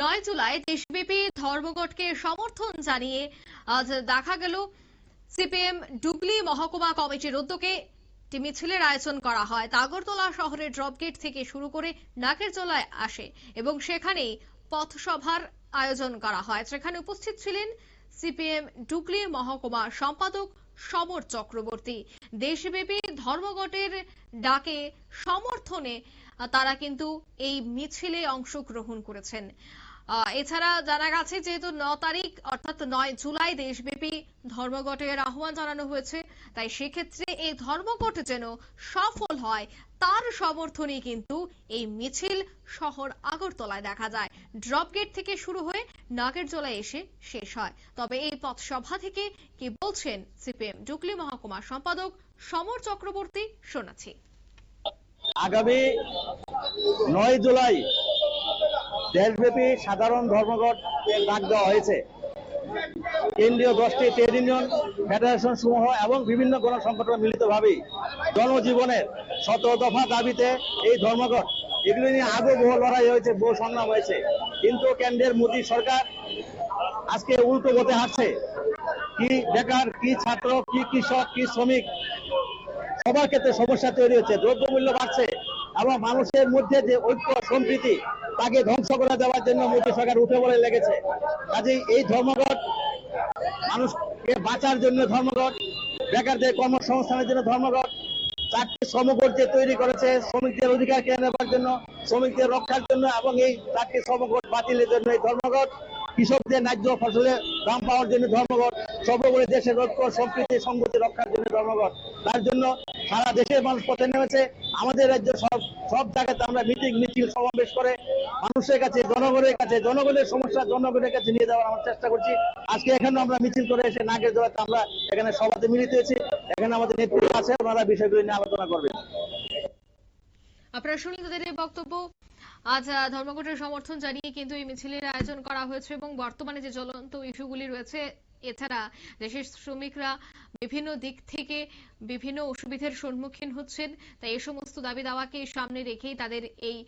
নয় জুলাই দেশব্যাপী ধর্মঘটকে সমর্থন জানিয়ে আজ দেখা গেল সিপিএম ডুগলি মহকুমা কমিটির উদ্যোগে একটি মিছিলের আয়োজন করা হয়। তাগরতলা শহরের ড্রপগেট থেকে শুরু করে নাকেরজলায় আসে এবং সেখানেই পথসভার আয়োজন করা হয়। সেখানে উপস্থিত ছিলেন সিপিএম ডুগলি মহকুমা সম্পাদক সমর চক্রবর্তী। দেশব্যাপী ধর্মঘটের ডাকে সমর্থনে তারা কিন্তু এই মিছিলে অংশগ্রহণ করেছেন। এছাড়া জানা গেছে যেহেতু ন তারিখ, অর্থাৎ নয় জুলাই দেশব্যাপী ধর্মঘটের আহ্বান জানানো হয়েছে, তাই সেক্ষেত্রে এই ধর্মঘট যেন সফল হয়, তার সমর্থনে কিন্তু এই মিছিল শহর আগরতলায় দেখা যায়। ড্রপগেট থেকে শুরু হয়ে নাগেরজলায় এসে শেষ হয়। তবে এই পথসভা থেকে কি বলছেন সিপিএম ডুকলি মহকুমা সম্পাদক সমর চক্রবর্তী শোনাচ্ছি। আগামী নয় জুলাই দেশব্যাপী সাধারণ ধর্মঘট ডাক দেওয়া হয়েছে। কেন্দ্রীয় দশটি ট্রেড ইউনিয়ন, ফেডারেশন সমূহ এবং বিভিন্ন গণসংগঠন মিলিতভাবে জনজীবনের শত দফা দাবিতে এই ধর্মঘট। এগুলি নিয়ে আগেও বহু লড়াই হয়েছে, বহু সংগ্রাম হয়েছে। কিন্তু কেন্দ্রের মোদী সরকার আজকে উল্টো পথে হাঁটছে। কি বেকার, কি ছাত্র, কি কৃষক, কি শ্রমিক সবার ক্ষেত্রে সমস্যা তৈরি হচ্ছে, দ্রব্যমূল্য বাড়ছে এবং মানুষের মধ্যে যে ঐক্য, সম্প্রীতি, তাকে ধ্বংস করে দেওয়ার জন্য মোদী সরকার উঠে পড়ে লেগেছে। কাজেই এই ধর্মঘট মানুষকে বাঁচার জন্য ধর্মঘট, বেকারদের কর্মসংস্থানের জন্য ধর্মঘট, চারটি শ্রমকোট যে তৈরি করেছে, শ্রমিকদের অধিকার কেড়ে নেবার জন্য, শ্রমিকদের রক্ষার জন্য এবং এই চারটি শ্রমকোট বাতিলের জন্য এই ধর্মঘট কৃষকদের ন্যায্য ফসলের দাম পাওয়ার জন্য ধর্মঘট, সর্বোপরি দেশের ঐক্য, সম্প্রীতি সংগতি রক্ষার জন্য ধর্মঘট। তার জন্য সারা দেশের মানুষ পথে নেমেছে। আমাদের রাজ্য সব সব জায়গাতে আমরা মিটিং, মিছিল, সমাবেশ করে মানুষের কাছে, জনগণের কাছে, জনগণের সমস্যা জনগণের কাছে নিয়ে যাওয়ার আমরা চেষ্টা করছি। আজকে এখানে আমরা মিছিল করে এসে নাগের জোড়াতে আমরা এখানে সভাতে মিলিত হয়েছি। এখানে আমাদের নেতৃত্ব আছে, ওনারা বিষয়গুলি নিয়ে আলোচনা করবেন। আপনারা শুনলেন তাদের বক্তব্য। আজ ধর্মঘটের সমর্থন জানিয়ে কিন্তু এই মিছিলের আয়োজন করা হয়েছে এবং বর্তমানে যে জ্বলন্ত ইস্যুগুলি রয়েছে, এছাড়া দেশের শ্রমিকরা বিভিন্ন দিক থেকে বিভিন্ন অসুবিধার সম্মুখীন হচ্ছেন। তাই এই সমস্ত দাবি দাওয়াকে সামনে রেখেই তাদের এই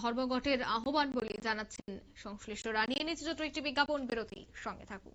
ধর্মঘটের আহ্বান বলে জানাচ্ছেন সংশ্লিষ্টরা। নিয়ে নিচ্ছে ছোট একটি বিজ্ঞাপন বিরতি সঙ্গে থাকুন।